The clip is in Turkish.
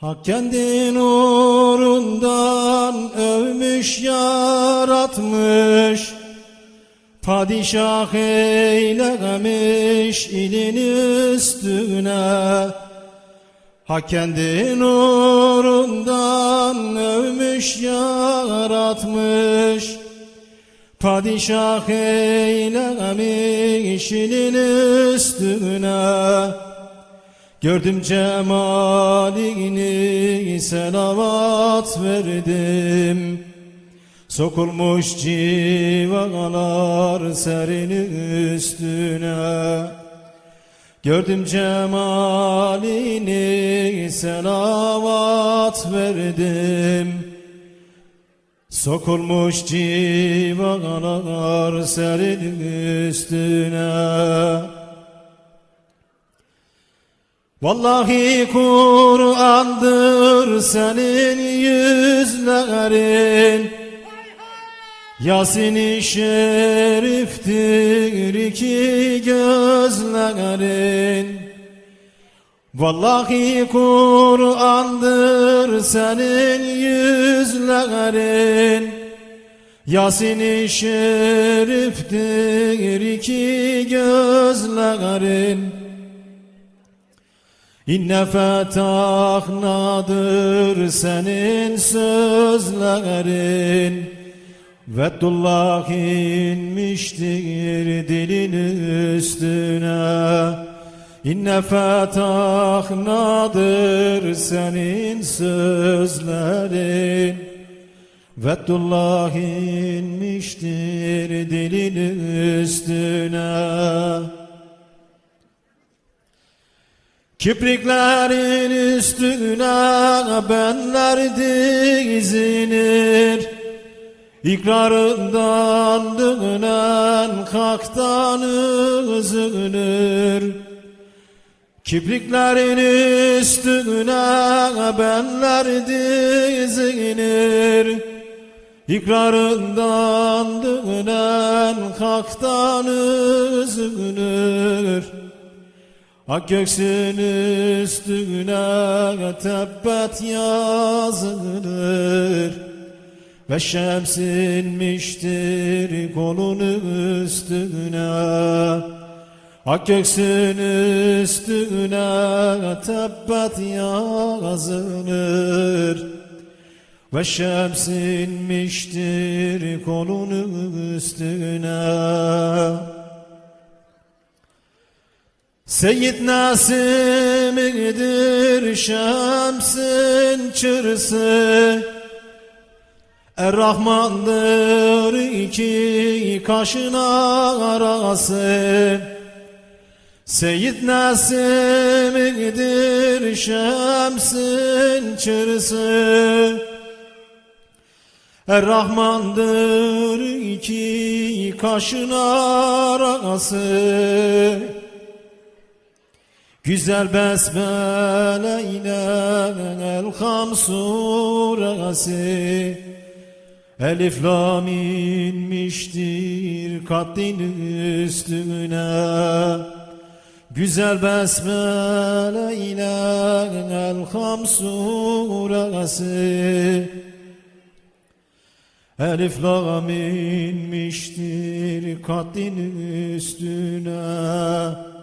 Hak kendi nurundan övmüş yaratmış. Padişah eylemiş ilin üstüne. Hak kendi nurundan övmüş yaratmış. Padişah eylemiş ilin üstüne Gördüm cemalini selavat verdim. Sokulmuş civalar serin üstüne. Gördüm cemalini selavat verdim. Sokulmuş civalar serin üstüne Vallahi Kur'an'dır senin yüzlerin. Yasin-i Şerif'tir iki gözlerin. Vallahi Kur'an'dır senin yüzlerin. Yasin-i Şerif'tir iki gözlerin İnne fetahnadır senin sözlerin. Veddullah inmiştir dilin üstüne. İnne fetahnadır senin sözlerin. Veddullah inmiştir dilin üstüne Kipriklerin üstüne benler dizinir İkrarından dönen kalktan üzülür. Kipriklerin üstüne benler dizinir İkrarından dönen kalktan üzülür Ak göksün üstüne tebbet yazılır. Ve şemsinmiştir kolun üstüne. Ak göksün üstüne tebbet yazılır. Ve şemsinmiştir kolun üstüne Seyyid Nasimi'dir Şems'in çırısı. Er-Rahman'dır iki kaşın arası. Seyyid Nasimi'dir Şems'in çırısı. Er-Rahman'dır iki kaşın arası Güzel besmele ile Elham suresi. Elif lam inmiştir kaddin üstüne. Güzel besmele ile Elham suresi. Elif lam inmiştir kaddin üstüne